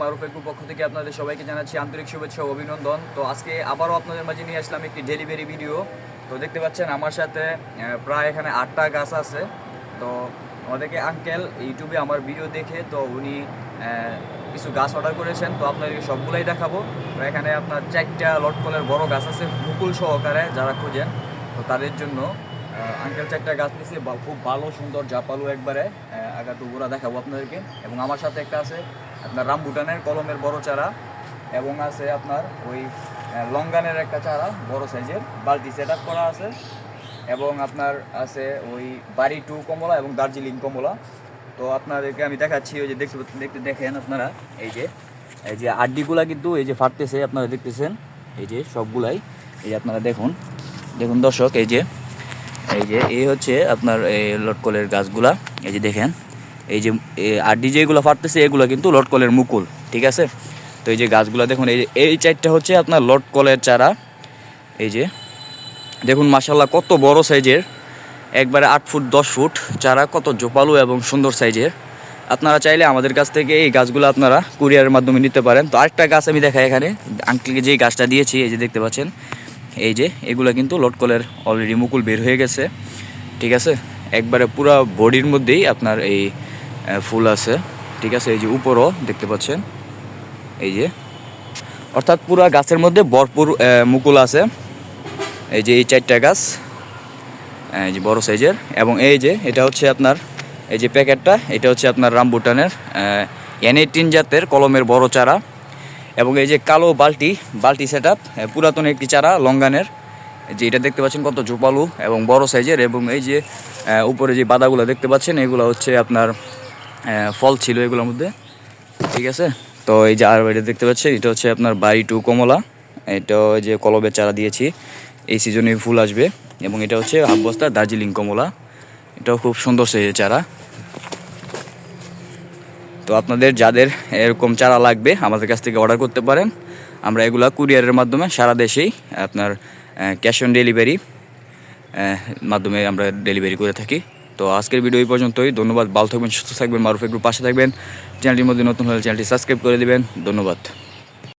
মারুফ একু পক্ষ থেকে আপনাদের সবাইকে জানাচ্ছি আন্তরিক শুভেচ্ছা ও অভিনন্দন। তো আজকে আবারও আপনাদের মাঝে নিয়ে আসলাম একটি ডেলিভারি ভিডিও তো দেখতে পাচ্ছেন আমার সাথে প্রায় এখানে আটটা গাছ আছে। তো আমাদেরকে আঙ্কেল ইউটিউবে আমার ভিডিও দেখে, তো উনি কিছু গাছ অর্ডার করেছেন। তো আপনাদেরকে সবগুলাই দেখাবো। তো এখানে আপনার চারটা লটকলের বড় গাছ আছে, মুকুল সহকারে যারা খুঁজেন, তো তাদের জন্য আঙ্কেল চারটা গাছ নিয়েছে খুব ভালো, সুন্দর জাপালু একবারে। আগাটু গোড়া দেখাবো আপনাদেরকে। এবং আমার সাথে একটা আছে আপনার রামবুটানের কলমের বড় চারা এবং আছে আপনার ওই লঙ্গানের একটা চারা, বড় সাইজের, বালতি সেট করা আছে এবং আপনার আছে ওই বাড়ি টু কমলা এবং দার্জিলিং কমলা। তো আপনাদেরকে আমি দেখাচ্ছি, ওই যে দেখতে দেখতে দেখেন আপনারা, এই যে এই যে আড্ডিগুলা কিন্তু এই যে ফাটতেছে, আপনারা দেখতেছেন, এই যে সবগুলাই, এই যে আপনারা দেখুন দেখুন দর্শক, এই যে এই যে, এই হচ্ছে আপনার এই লটকলের গাছগুলা, এই যে দেখেন এই যে এই আড্ডি যেগুলো ফাটতেছে, এগুলো কিন্তু লটকলের মুকুল, ঠিক আছে? তো এই যে গাছগুলো দেখুন, এই যে, এই চারটা হচ্ছে আপনার লটকলের চারা। এই যে, দেখুন মাসাল্লাহ কত বড় সাইজের, একবারে আট ফুট, দশ ফুট চারা, কত জোপালু এবং সুন্দর সাইজের। আপনারা চাইলে আমাদের কাছ থেকে এই গাছগুলো আপনারা কুরিয়ারের মাধ্যমে নিতে পারেন। তো আরেকটা গাছ আমি দেখাই এখানে, আঙ্কেলকে যেই গাছটা দিয়েছি, এই যে দেখতে পাচ্ছেন, এই যে, এগুলো কিন্তু লটকলের অলরেডি মুকুল বের হয়ে গেছে, ঠিক আছে? একবারে পুরো বডির মধ্যেই আপনার এই ফুল আছে। ঠিক আছে, এই যে উপরও দেখতে পাচ্ছেন। এই যে। অর্থাৎ পুরো গাছের মধ্যে ভরপুর মুকুল আছে। এই যে এই চারটা গাছ এই যে বড় সাইজের। এবং এই যে, এটা হচ্ছে আপনার, এই যে প্যাকেটটা, এটা হচ্ছে আপনার রামবুটানের এন এইটিন জাতের কলমের বড় চারা। এবং এই যে কালো বালতি বালতি সেট আপ পুরাতন একটি চারা লঙ্গানের। যে এটা দেখতে পাচ্ছেন কত জোপালু এবং বড় সাইজের। এবং এই যে উপরে যে বাদাগুলো দেখতে পাচ্ছেন, এগুলো হচ্ছে আপনার ফল ছিল এগুলোর মধ্যে। ঠিক আছে? তো এই যে আর এটা দেখতে পাচ্ছেন, এটা হচ্ছে আপনার বাড়ি টু কমলা। এটা যে কলবের চারা দিয়েছি। এই সিজনে ফুল আসবে। এবং এটা হচ্ছে হাফ বস্তা দার্জিলিং কমলা। এটাও খুব সুন্দর সেই চারা। তো আপনাদের যাদের এরকম চারা লাগবে, আমাদের কাছ থেকে অর্ডার করতে পারেন। আমরা এগুলা কুরিয়ারের মাধ্যমে সারা দেশেই আপনার ক্যাশ অন ডেলিভারি মাধ্যমে আমরা ডেলিভারি করে থাকি। তো আজকের ভিডিও এই পর্যন্তই। ধন্যবাদ, ভালো থাকবেন, সুস্থ থাকবেন মারুফ একটু পাশে থাকবেন। চ্যানেলটির মধ্যে নতুন হলে চ্যানেলটি সাবস্ক্রাইব করে দেবেন। ধন্যবাদ।